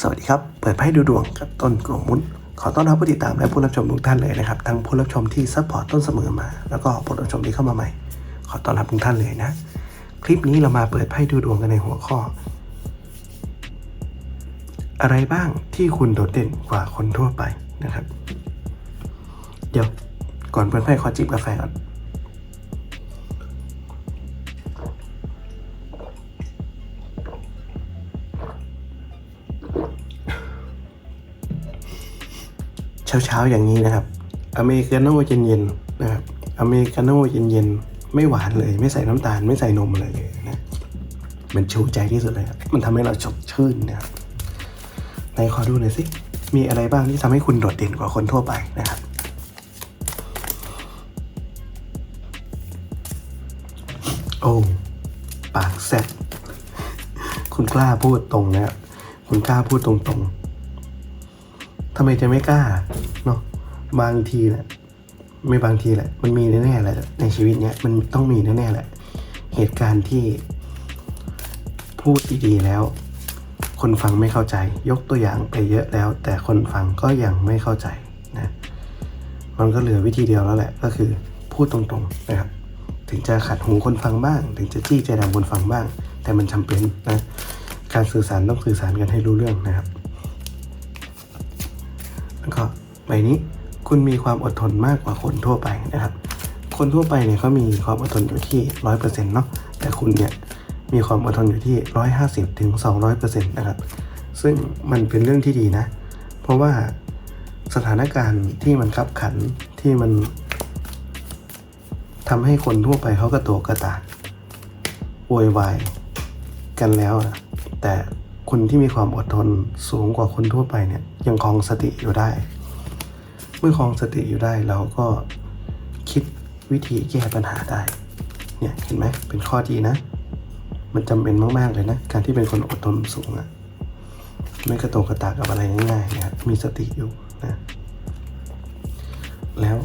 สวัสดีครับ เปิดไพ่ดูดวงกับต้นกลมมุนขอต้อนรับผู้ติดตามและผู้รับชมทุกท่านเลยนะครับ ทั้งผู้รับชมที่ซัพพอร์ตต้นเสมอมา แล้วก็ผู้รับชมที่เข้ามาใหม่ ขอต้อนรับทุกท่านเลยนะ คลิปนี้เรามาเปิดไพ่ดูดวงกันในหัวข้อ อะไรบ้างที่คุณโดดเด่นกว่าคนทั่วไปนะครับ เดี๋ยวก่อนเปิดไพ่ขอจิบกาแฟก่อน เช้าๆอย่างนี้นะครับ อเมริกาโน่เย็นๆนะครับ อเมริกาโน่เย็นๆ ไม่หวานเลย ไม่ใส่น้ำตาล ไม่ใส่นมอะไรเลยนะมันชูใจที่สุดเลยครับมันทำให้เราสดชื่นนะครับไหนขอดูหน่อยสิ มีอะไรบ้างที่ทำให้คุณโดดเด่นกว่าคนทั่วไปนะครับ โอ้ ปากแซ่บคุณกล้าพูดตรงนะครับ คุณกล้าพูดตรงๆทำไมจะไม่กล้า บางทีแหละไม่บางทีแหละ มันมีแน่ๆแหละในชีวิตเนี้ยมันต้องมีแน่ๆแหละ เหตุการณ์ที่พูดดีๆแล้ว คนฟังไม่เข้าใจ ยกตัวอย่างไปเยอะแล้ว แต่คนฟังก็ยังไม่เข้าใจนะมันก็เหลือวิธีเดียวแล้วแหละ ก็คือพูดตรงๆนะครับ ถึงจะขัดหูคนฟังบ้าง ถึงจะจี้ใจดำคนฟังบ้าง แต่มันจำเป็นนะการสื่อสารต้องสื่อสารกันให้รู้เรื่องนะครับแล้วก็ใบนี้ คุณมีความอดทนมากกว่าคนทั่วไปนะครับ คนทั่วไปเนี่ยเขามีความอดทนอยู่ที่ร้อยเปอร์เซ็นต์เนาะแต่คุณเนี่ยมีความอดทนอยู่ที่ร้อยห้าสิบถึงสองร้อยเปอร์เซ็นต์นะครับ ซึ่งมันเป็นเรื่องที่ดีนะ เพราะว่าสถานการณ์ที่มันขับขันที่มันทำให้คนทั่วไปเขากระโตกกระตากโวยวายกันแล้วนะแต่คนที่มีความอดทนสูงกว่าคนทั่วไปเนี่ยยังคองสติอยู่ได้ มื่อครองสติอยู่ได้เราก็คิดวิธีแก้ปัญหาได้ เนี่ยเห็นไหมเป็นข้อดีนะ มันจำเป็นมากๆเลยนะ การที่เป็นคนอดทนสูงอะไม่กระโตกกระตากกับอะไรง่ายๆนะครับมีสติอยู่นะ แล้ว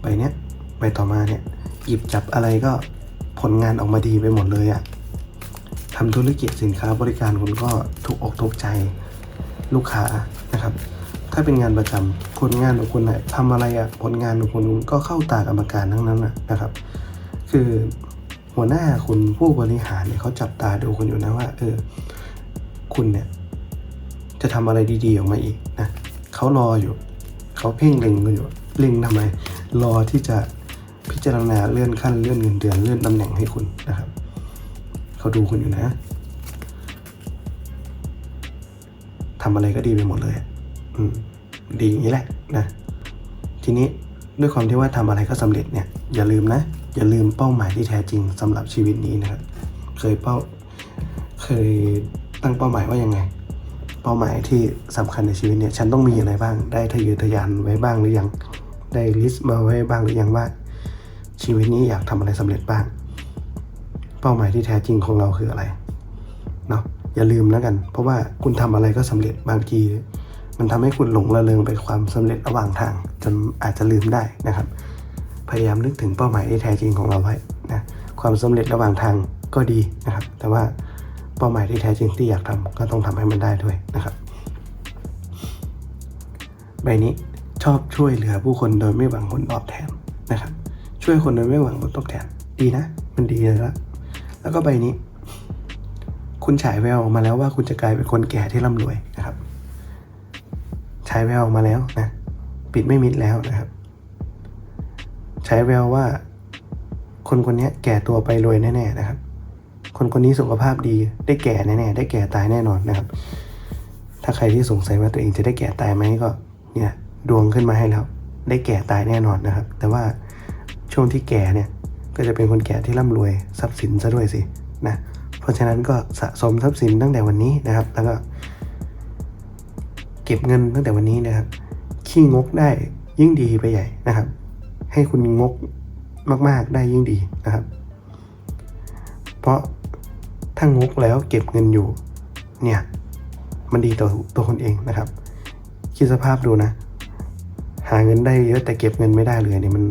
ใบเนี้ยใบต่อมาเนี่ยหยิบจับอะไรก็ผลงานออกมาดีไปหมดเลยอะทำธุรกิจสินค้าบริการคุณก็ถูกอกถูกใจลูกค้านะครับ ถ้าเป็นงานประจำผลงานของคุณเนี่ยทำอะไรอะผลงานของคุณก็เข้าตากรรมการทั้งนั้นนะครับ คือหัวหน้าคุณผู้บริหารเนี่ยเขาจับตาดูคุณอยู่นะว่าเออคุณเนี่ยจะทำอะไรดีๆออกมาอีกนะเขารออยู่ เขาเพ่งเล็งคุณอยู่เล็งทำไม รอที่จะพิจารณาเลื่อนขั้นเลื่อนเงินเดือนเลื่อนตำแหน่งให้คุณนะครับเขาดูคุณอยู่นะทำอะไรก็ดีไปหมดเลย อืม ดีอย่างนี้แหละนะทีนี้ด้วยความที่ว่าทำอะไรก็สำเร็จเนี่ยอย่าลืมนะ อย่าลืมเป้าหมายที่แท้จริงสำหรับชีวิตนี้นะครับเคยเป้าเคยตั้งเป้าหมายว่ายังไง เป้าหมายที่สำคัญในชีวิตเนี่ยฉันต้องมีอะไรบ้าง ได้ทะเยอทะยานไว้บ้างหรือยังได้ลิสต์มาไว้บ้างหรือยังว่า ชีวิตนี้อยากทำอะไรสำเร็จบ้าง เป้าหมายที่แท้จริงของเราคืออะไรเนาะอย่าลืมแล้วกัน เพราะว่าคุณทำอะไรก็สำเร็จบางที มันทำให้คุณหลงระเริงไปความสำเร็จระหว่างทาง จนอาจจะลืมได้นะครับ พยายามนึกถึงเป้าหมายที่แท้จริงของเราไว้นะความสำเร็จระหว่างทางก็ดีนะครับ แต่ว่าเป้าหมายที่แท้จริงที่อยากทำก็ต้องทำให้มันได้ด้วยนะครับ ใบนี้ชอบช่วยเหลือผู้คนโดยไม่หวังผลตอบแทนนะครับ ช่วยคนโดยไม่หวังผลตอบแทน ดีนะ มันดีเลยละแล้วก็ใบนี้ คุณฉายแววออกมาแล้วว่าคุณจะกลายเป็นคนแก่ที่ร่ำรวย นะครับฉายแววมาแล้วนะ ปิดไม่มิดแล้วนะครับฉายแววว่า คนคนนี้แก่ตัวไปรวยแน่ๆนะครับ คนคนนี้สุขภาพดีได้แก่แน่ๆได้แก่ตายแน่นอนนะครับ ถ้าใครที่สงสัยว่าตัวเองจะได้แก่ตายไหมก็ เนี่ยดวงขึ้นมาให้แล้ว ได้แก่ตายแน่นอนนะครับ แต่ว่าช่วงที่แก่เนี่ยก็จะเป็นคนแก่ที่ร่ำรวยทรัพย์สินซะด้วยสินะเพราะฉะนั้นก็สะสมทรัพย์สินตั้งแต่วันนี้นะครับ แล้วก็ เก็บเงินตั้งแต่วันนี้นะครับ ขี้งกได้ยิ่งดีไปใหญ่นะครับ ให้คุณงกมากๆได้ยิ่งดีนะครับ เพราะถ้างกแล้วเก็บเงินอยู่เนี่ยมันดีต่อตัวคนเองนะครับคิดสภาพดูนะ หาเงินได้เยอะแต่เก็บเงินไม่ได้เลยเนี่ยมัน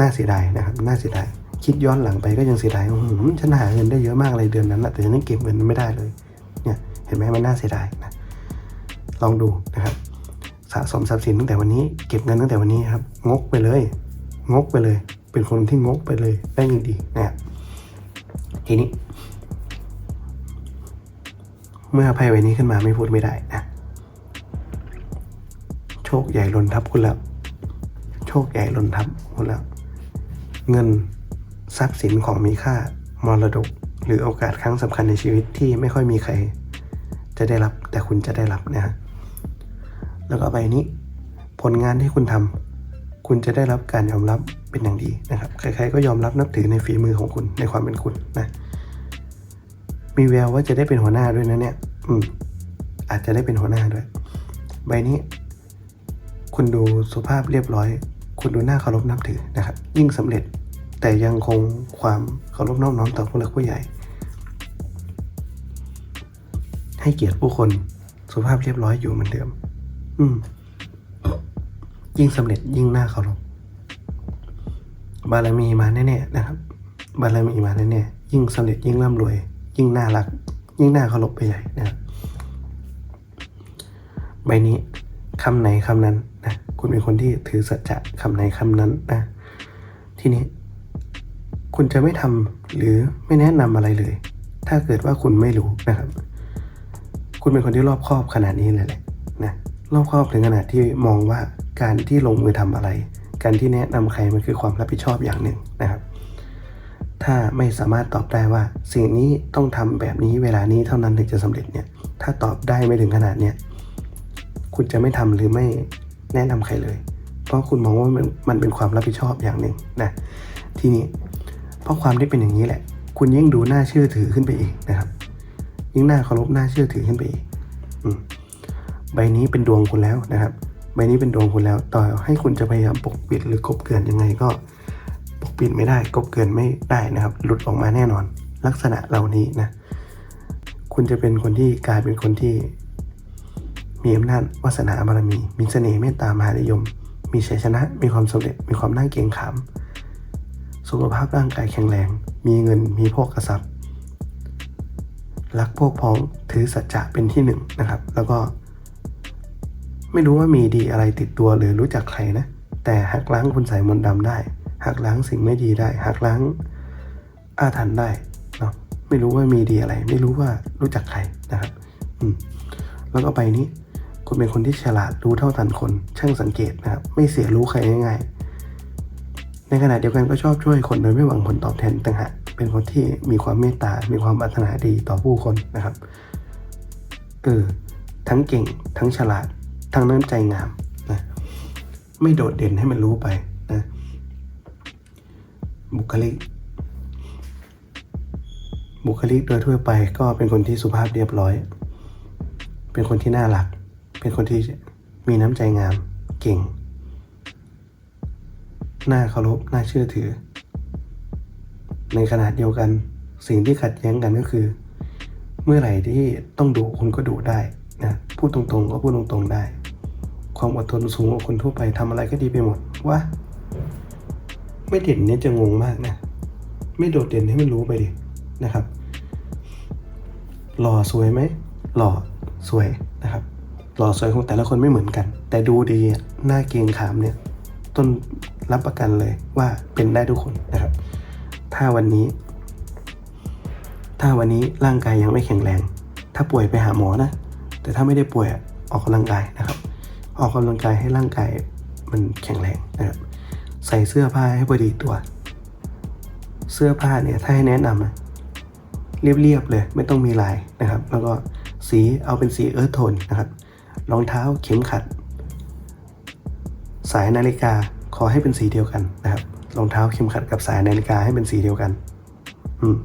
น่าเสียดายนะครับน่าเสียดายคิดย้อนหลังไปก็ยังเสียดายอื้อหือฉันหาเงินได้เยอะมากเลยเดือนนั้นแหละแต่ฉันเก็บเงินไม่ได้เลย เนี่ย เห็นไหมมันน่าเสียดายนะ ลองดูนะครับ สะสมทรัพย์สินตั้งแต่วันนี้ เก็บเงินตั้งแต่วันนี้ครับ งกไปเลย งกไปเลย เป็นคนที่งกไปเลยได้ยิ่งดีนะครับทีนี้ เมื่อไพ่ใบนี้ขึ้นมาไม่พูดไม่ได้นะโชคใหญ่ล่นทับคุณแล้ว โชคใหญ่ล่นทับคุณแล้ว เงินทรัพย์สินของมีค่ามรดก หรือโอกาสครั้งสำคัญในชีวิตที่ไม่ค่อยมีใคร จะได้รับแต่คุณจะได้รับนะฮะ แล้วก็ใบนี้ ผลงานที่คุณทำคุณจะได้รับการยอมรับเป็นอย่างดีนะครับ ใครๆก็ยอมรับนับถือในฝีมือของคุณในความเป็นคุณนะ มีแววว่าจะได้เป็นหัวหน้าด้วยนะเนี่ย อืม อาจจะได้เป็นหัวหน้าด้วย ใบนี้ คุณดูสุภาพเรียบร้อย คุณดูน่าเคารพนับถือนะครับ ยิ่งสำเร็จแต่ยังคงความเคารพนอบน้อมต่อผู้หลักผู้ใหญ่ ให้เกียรติผู้คนสุภาพเรียบร้อยอยู่เหมือนเดิม อืม ยิ่งสำเร็จยิ่งหน่าเคารพบารมีมาแน่ๆนะครับ บารมีมาแน่ๆยิ่งสำเร็จยิ่งร่ำรวย ยิ่งน่ารัก ยิ่งหน่าเคารพไปใหญ่นะครับใบนี้คำไหนคำนั้นนะคุณเป็นคนที่ถือสัจจะคำไหนคำนั้นนะทีนี้ คุณจะไม่ทำหรือไม่แนะนำอะไรเลย ถ้าเกิดว่าคุณไม่รู้นะครับ คุณเป็นคนที่รอบคอบขนาดนี้เลยแหละ นะรอบคอบถึงขนาดที่มองว่าการที่ลงมือทำอะไร การที่แนะนำใครมันคือความรับผิดชอบอย่างหนึ่งนะครับ ถ้าไม่สามารถตอบได้ว่า สิ่งนี้ต้องทำแบบนี้เวลานี้เท่านั้นถึงจะสำเร็จเนี่ย ถ้าตอบได้ไม่ถึงขนาดเนี้ยคุณจะไม่ทำหรือไม่แนะนำใครเลย เพราะคุณมองว่ามันมันเป็นความรับผิดชอบอย่างหนึ่งนะทีนี้เพราะความที่เป็นอย่างนี้แหละ คุณยิ่งดูน่าเชื่อถือขึ้นไปอีกนะครับ ยิ่งน่าเคารพน่าเชื่อถือขึ้นไปอีก อืม ใบนี้เป็นดวงคุณแล้วนะครับ ใบนี้เป็นดวงคุณแล้ว ต่อให้คุณจะพยายามปกปิดหรือกบเกลื่อนยังไงก็ ปกปิดไม่ได้กบเกลื่อนไม่ได้นะครับ หลุดออกมาแน่นอน ลักษณะเหล่านี้นะ คุณจะเป็นคนที่กลายเป็นคนที่ มีอำนาจวาสนาบารมี มีเสน่ห์เมตตามหานิยม มีชัยชนะ มีความสำเร็จ มีความน่าเกรงขาม สุขภาพร่างกายแข็งแรง มีเงิน มีโภคทรัพย์รักพวกพ้อง ถือสัจจะเป็นที่หนึ่งนะครับ แล้วก็ ไม่รู้ว่ามีดีอะไรติดตัวหรือรู้จักใครนะ แต่หักล้างคุณใส่มนต์ดำได้ หักล้างสิ่งไม่ดีได้ หักล้างอาถรรพ์ได้เนาะไม่รู้ว่ามีดีอะไร ไม่รู้ว่ารู้จักใครนะครับ อืมแล้วก็ไปนี้ คุณเป็นคนที่ฉลาดรู้เท่าทันคน ช่างสังเกตนะครับ ไม่เสียรู้ใครง่ายๆในขณะเดียวกันก็ชอบช่วยคนโดยไม่หวังผลตอบแทนต่างหากเป็นคนที่มีความเมตตา มีความปรารถนาดีต่อผู้คนนะครับ เออ ทั้งเก่ง ทั้งฉลาด ทั้งน้ำใจงามนะไม่โดดเด่นให้มันรู้ไปนะบุคลิก บุคลิกโดยทั่วไปก็เป็นคนที่สุภาพเรียบร้อย เป็นคนที่น่ารัก เป็นคนที่มีน้ำใจงามเก่ง น่าเคารพน่าเชื่อถือ ในขณะเดียวกันสิ่งที่ขัดแย้งกันก็คือ เมื่อไหร่ที่ต้องดุคุณก็ดุได้นะพูดตรงๆก็พูดตรงๆได้ ความอดทนสูงกว่าคนทั่วไปทำอะไรก็ดีไปหมดวะไม่เด่นเนี่ยจะงงมากนะ ไม่โดดเด่นให้มันรู้ไปดินะครับ หล่อสวยไหมหล่อสวยนะครับ หล่อสวยของแต่ละคนไม่เหมือนกัน แต่ดูดีอะหน้าเกงขามเนี่ย ต้นรับประกันเลยว่าเป็นได้ทุกคนนะครับ ถ้าวันนี้ ถ้าวันนี้ร่างกายยังไม่แข็งแรง ถ้าป่วยไปหาหมอนะ แต่ถ้าไม่ได้ป่วยอออกกำลังกายนะครับ ออกกำลังกายให้ร่างกายมันแข็งแรงนะครับใส่เสื้อผ้าให้พอดีตัว เสื้อผ้าเนี่ยถ้าให้แนะนำนะเรียบๆเลยไม่ต้องมีลายนะครับ แล้วก็สีเอาเป็นสีเอิร์ธโทนนะครับรองเท้าเข็มขัด สายนาฬิกาขอให้เป็นสีเดียวกันนะครับรองเท้าเข็มขัดกับสายนาฬิกาให้เป็นสีเดียวกัน อืม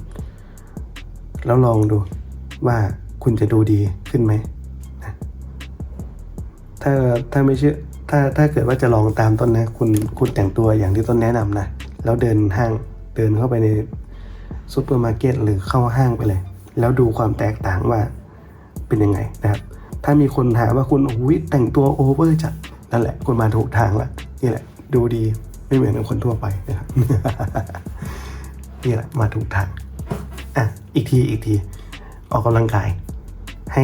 แล้วลองดูว่าคุณจะดูดีขึ้นไหม ถ้าถ้าไม่เชื่อถ้าถ้าเกิดว่าจะลองตามต้นนะ คุณคุณแต่งตัวอย่างที่ต้นแนะนำนะ แล้วเดินห้างเดินเข้าไปในซูเปอร์มาร์เก็ตหรือเข้าห้างไปเลย แล้วดูความแตกต่างว่าเป็นยังไงนะครับ ถ้ามีคนหาว่าคุณโอ้ยแต่งตัวโอเวอร์จัดนั่นแหละคุณมาถูกทางละนี่แหละ ดูดีไม่เหมือนกับคนทั่วไปนะครับนี่แหละมาถูกทางอะอีกทีอีกที ออกกำลังกาย ให้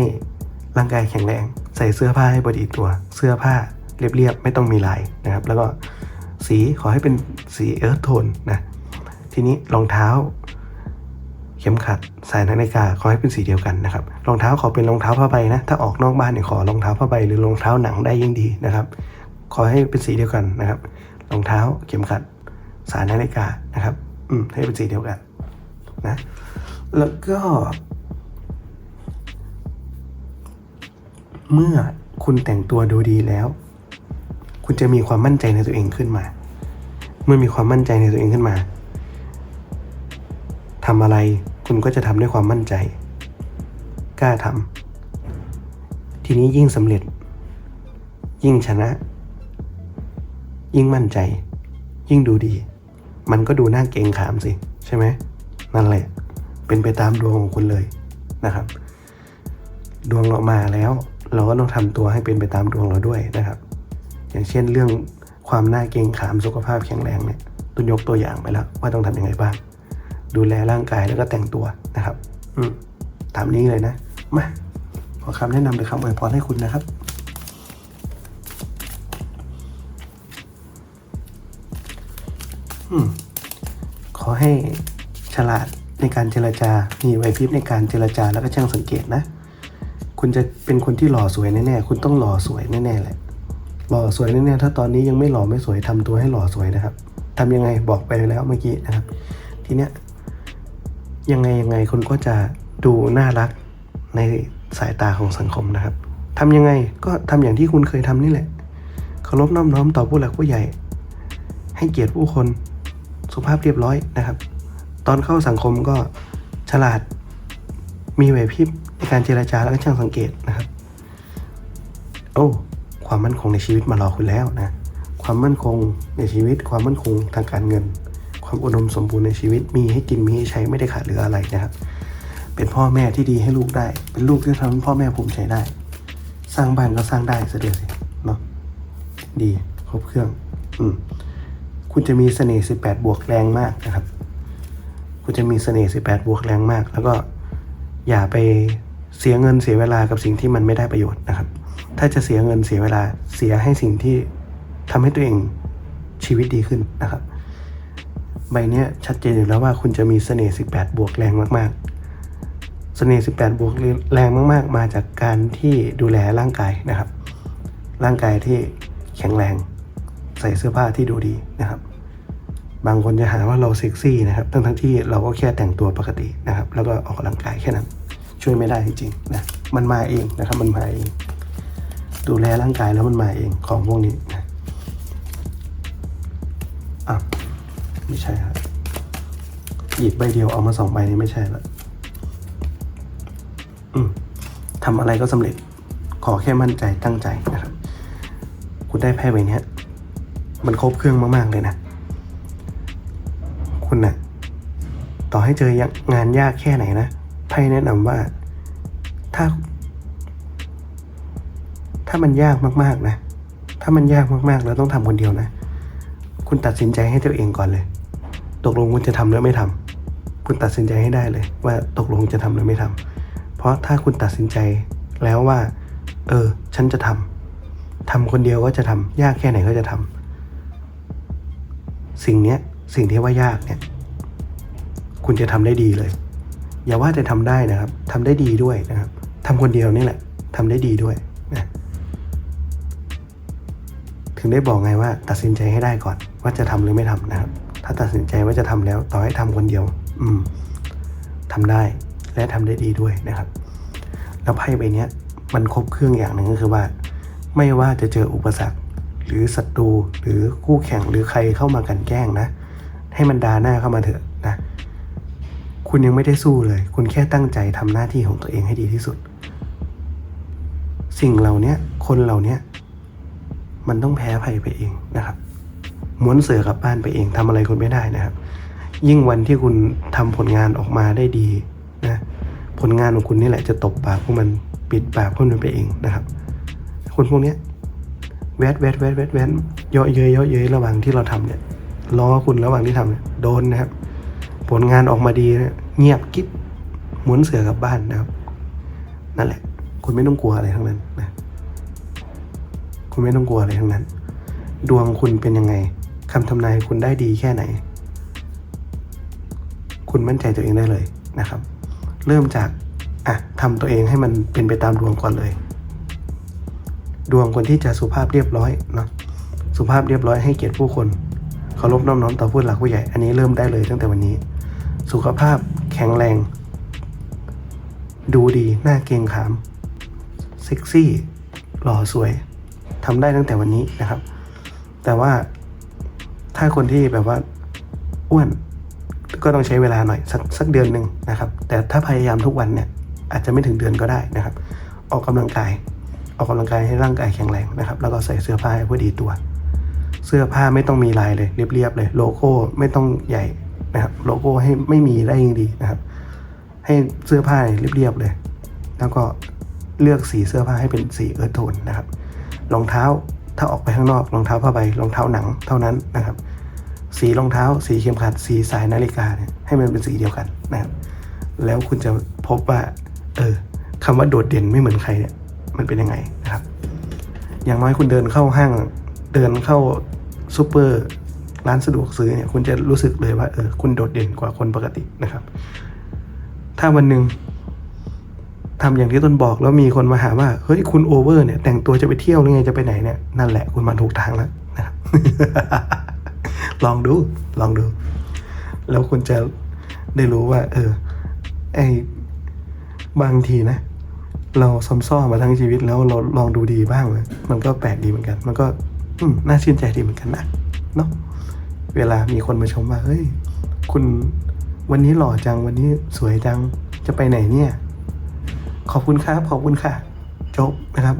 ร่างกายแข็งแรง ใส่เสื้อผ้าให้พอดีตัวเสื้อผ้าเรียบๆไม่ต้องมีลายนะครับ แล้วก็สีขอให้เป็นสีเอิร์ธโทนนะทีนี้รองเท้า เข็มขัดสายนาฬิกาขอให้เป็นสีเดียวกันนะครับรองเท้าขอเป็นรองเท้าผ้าใบนะถ้าออกนอกบ้านเนี่ยขอรองเท้าผ้าใบหรือรองเท้าหนังได้ยิ่งดีนะครับ ขอให้เป็นสีเดียวกันนะครับรองเท้าเข็มขัดสายนาฬิกานะครับ อืมให้เป็นสีเดียวกันนะ แล้วก็ เมื่อคุณแต่งตัวดูดีแล้ว คุณจะมีความมั่นใจในตัวเองขึ้นมา เมื่อมีความมั่นใจในตัวเองขึ้นมาทำอะไรคุณก็จะทำด้วยความมั่นใจ กล้าทำทีนี้ยิ่งสำเร็จ ยิ่งชนะ ยิ่งมั่นใจ ยิ่งดูดี มันก็ดูน่าเกงขามสิใช่ไหมนั่นแหละ เป็นไปตามดวงของคุณเลยนะครับ ดวงเรามาแล้ว เราก็ต้องทำตัวให้เป็นไปตามดวงเราด้วยนะครับ อย่างเช่นเรื่องความน่าเกรงขามสุขภาพแข็งแรงเนี่ยตุนยกตัวอย่างไปแล้ว ว่าต้องทำยังไงบ้าง ดูแลร่างกายแล้วก็แต่งตัวนะครับ อืมตามนี้เลยนะมาขอคำแนะนำหรือคำอวยพรให้คุณนะครับอืมขอให้ฉลาดในการเจรจา มีไหวพริบในการเจรจาแล้วก็ช่างสังเกตนะ คุณจะเป็นคนที่หล่อสวยแน่ๆ คุณต้องหล่อสวยแน่ๆแหละ หล่อสวยแน่ๆ ถ้าตอนนี้ยังไม่หล่อไม่สวยทำตัวให้หล่อสวยนะครับทำยังไงบอกไปแล้วเมื่อกี้นะครับ ทีเนี้ยยังไงยังไงคุณก็จะดูน่ารักในสายตาของสังคมนะครับทำยังไงก็ทำอย่างที่คุณเคยทำนี่แหละ เคารพน้อมน้อมต่อผู้หลักผู้ใหญ่ ให้เกียรติผู้คน สุภาพเรียบร้อยนะครับ ตอนเข้าสังคมก็ฉลาด มีไหวพริบ ในการเจราจาแล้วก็ช่างสังเกตนะครับ โอ้ ความมั่นคงในชีวิตมารอคุณแล้วนะ ความมั่นคงในชีวิต ความมั่นคงทางการเงิน ความอุดมสมบูรณ์ในชีวิต มีให้กินมีให้ใช้ไม่ได้ขาดเหลืออะไรนะครับ เป็นพ่อแม่ที่ดีให้ลูกได้ เป็นลูกที่ทำให้พ่อแม่ภูมิใจได้ สร้างบ้านก็สร้างได้เสดียวสิเนาะ ดีครบเครื่อง อืมคุณจะมีเสน่ห์18 บวกแรงมากนะครับ คุณจะมีเสน่ห์18 บวกแรงมาก แล้วก็อย่าไป เสียเงินเสียเวลากับสิ่งที่มันไม่ได้ประโยชน์นะครับ ถ้าจะเสียเงินเสียเวลาเสียให้สิ่งที่ทำให้ตัวเองชีวิตดีขึ้นนะครับ ใบเนี้ยชัดเจนอยู่แล้วว่าคุณจะมีเสน่ห์18 บวกแรงมากๆ เสน่ห์18 บวกแรงมาก ๆ มาจากการที่ดูแลร่างกายนะครับ ร่างกายที่แข็งแรง ใส่เสื้อผ้าที่ดูดีนะครับ บางคนจะหาว่าเราเซ็กซี่นะครับ ทั้งทั้งๆที่เราก็แค่แต่งตัวปกตินะครับ แล้วก็ออกกำลังกายแค่นั้น ช่วยไม่ได้จริงๆนะมันมาเองนะครับมันมาเอง ดูแลร่างกายแล้วมันมาเองของพวกนี้นะอะไม่ใช่ครับหยิบใบเดียวเอามาสองใบนี่ไม่ใช่ละอืมทำอะไรก็สำเร็จ ขอแค่มั่นใจตั้งใจนะครับ คุณได้ไพ่ใบนี้มันครบเครื่องมาก ๆ เลยนะ คุณนะ่ะ ต่อให้เจองานยากแค่ไหนนะ ไพ่แนะนำว่าถ้า ถ้ามันยากมากๆนะ ถ้ามันยากมากๆ แล้วต้องทำคนเดียวนะ คุณตัดสินใจให้ตัวเองก่อนเลย ตกลงคุณจะทำหรือไม่ทำคุณตัดสินใจให้ได้เลย ว่าตกลงจะทำหรือไม่ทำเพราะถ้าคุณตัดสินใจแล้วว่า เออ ฉันจะทำทำคนเดียวก็จะทำยากแค่ไหนก็จะทำสิ่งเนี้ยสิ่งที่ว่ายากเนี่ย คุณจะทำได้ดีเลย อย่าว่าจะทำได้นะครับทำได้ดีด้วยนะครับทำคนเดียวนี่แหละทำได้ดีด้วยนะถึงได้บอกไงว่าตัดสินใจให้ได้ก่อน ว่าจะทำหรือไม่ทำนะครับ ถ้าตัดสินใจว่าจะทำแล้ว ต่อให้ทำคนเดียว อืมทำได้และทำได้ดีด้วยนะครับ แล้วไพ่ใบนี้มันครบเครื่องอย่างหนึ่งก็คือว่า ไม่ว่าจะเจออุปสรรค หรือศัตรูหรือคู่แข่งหรือใครเข้ามากันแกล้งนะ ให้มันดาหน้าเข้ามาเถอะ คุณยังไม่ได้สู้เลย คุณแค่ตั้งใจทำหน้าที่ของตัวเองให้ดีที่สุด สิ่งเหล่านี้คนเหล่านี้มันต้องแพ้ภัยไปเองนะครับม้วนเสือกลับบ้านไปเองทำอะไรคุณไม่ได้นะครับ ยิ่งวันที่คุณทำผลงานออกมาได้ดีนะผลงานของคุณนี่แหละจะตบปากพวกมันปิดปากพวกมันไปเองนะครับ คนพวกนี้แวดแวดแวดแวดแวดเยาะเย้ยเยาะเย้ยระหว่างที่เราทำเนี่ยล้อคุณระหว่างที่ทำเนี่ยโดนนะครับ ผลงานออกมาดีเนี่ยเงียบกิ๊บหมุนเสือกลับบ้านนะครับ นั่นแหละ คุณไม่ต้องกลัวอะไรทั้งนั้นนะคุณไม่ต้องกลัวอะไรทั้งนั้น ดวงคุณเป็นยังไงคำทำนายคุณได้ดีแค่ไหน คุณมั่นใจตัวเองได้เลยนะครับ เริ่มจากอะทำตัวเองให้มันเป็นไปตามดวงก่อนเลย ดวงคนที่จะสุภาพเรียบร้อยเนาะสุภาพเรียบร้อยให้เกียรติผู้คนเคารพน้อมน้อมต่อผู้หลักผู้ใหญ่ อันนี้เริ่มได้เลยตั้งแต่วันนี้ สุขภาพแข็งแรง ดูดีหน้าเกรงขาม เซ็กซี่ หล่อสวยทำได้ตั้งแต่วันนี้นะครับ แต่ว่าถ้าคนที่แบบว่าอ้วนก็ต้องใช้เวลาหน่อยสักสักเดือนหนึ่งนะครับ แต่ถ้าพยายามทุกวันเนี่ยอาจจะไม่ถึงเดือนก็ได้นะครับ ออกกำลังกาย ออกกำลังกายให้ร่างกายแข็งแรงนะครับ แล้วก็ใส่เสื้อผ้าให้พอดีตัว เสื้อผ้าไม่ต้องมีลายเลยเรียบๆเลย โลโก้ไม่ต้องใหญ่ นะครับโลโก้ให้ไม่มีได้ยิ่งดีนะครับ ให้เสื้อผ้าเรียบๆเลย แล้วก็เลือกสีเสื้อผ้าให้เป็นสีเอิร์ธโทนนะครับรองเท้าถ้าออกไปข้างนอกรองเท้าผ้าใบรองเท้าหนังเท่านั้นนะครับ สีรองเท้า สีเข็มขัด สีสายนาฬิกาเนี่ยให้มันเป็นสีเดียวกันนะครับแล้วคุณจะพบว่า เออคำว่าโดดเด่นไม่เหมือนใครเนี่ยมันเป็นยังไงนะครับ อย่างน้อยคุณเดินเข้าห้าง เดินเข้าซูเปอร์ ร้านสะดวกซื้อเนี่ยคุณจะรู้สึกเลยว่าเออคุณโดดเด่นกว่าคนปกตินะครับ ถ้าวันหนึ่งทำอย่างที่ต้นบอกแล้วมีคนมาหาว่าเฮ้ยคุณโอเวอร์เนี่ยแต่งตัวจะไปเที่ยวหรือไงจะไปไหนเนี่ยนั่นแหละคุณมาถูกทางแล้วนะครับลองดูลองดู แล้วคุณจะได้รู้ว่า เออไอบางทีนะ เราซ้ำซ้อมาทั้งชีวิตแล้วเราลองดูดีบ้างเลยมันก็แปลกดีเหมือนกัน มันก็น่าชื่นใจดีเหมือนกันนะเนาะ เวลามีคนมาชมว่าเฮ้ย คุณวันนี้หล่อจังวันนี้สวยจังจะไปไหนเนี่ย ขอบคุณครับขอบคุณค่ะ จบนะครับ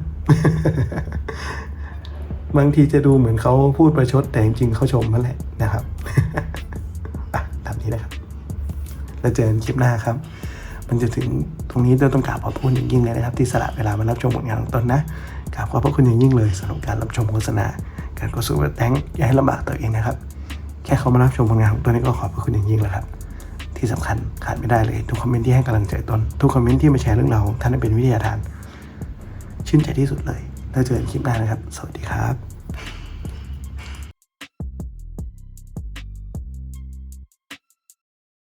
บางทีจะดูเหมือนเขาพูดประชดแต่จริงเขาชมนั่นแหละนะครับอะตามนี้นะครับ แล้วเจอกันคลิปหน้าครับ มันจะถึงตรงนี้ต้องกราบขอบคุณอย่างยิ่งเลยนะครับ ที่สละเวลามารับชมผลงานของตนนะกราบขอบพระคุณอย่างยิ่งเลยสำหรับการรับชมโฆษณาการกดสู่แบบแตงอย่าให้ลำบากตัวเองนะครับ ค่เขามารับชมผลงานของตนนี้ก็ขอบพระคุณอย่างยิ่งแล้วครับ ที่สำคัญขาดไม่ได้เลยทุกคอมเมนต์ที่ให้กำลังใจตนทุกคอมเมนต์ที่มาแชร์เรื่องราวของท่านเป็นวิทยาทาน ชื่นใจที่สุดเลย แล้วเจอกันคลิปหน้านะครับ สวัสดีครับ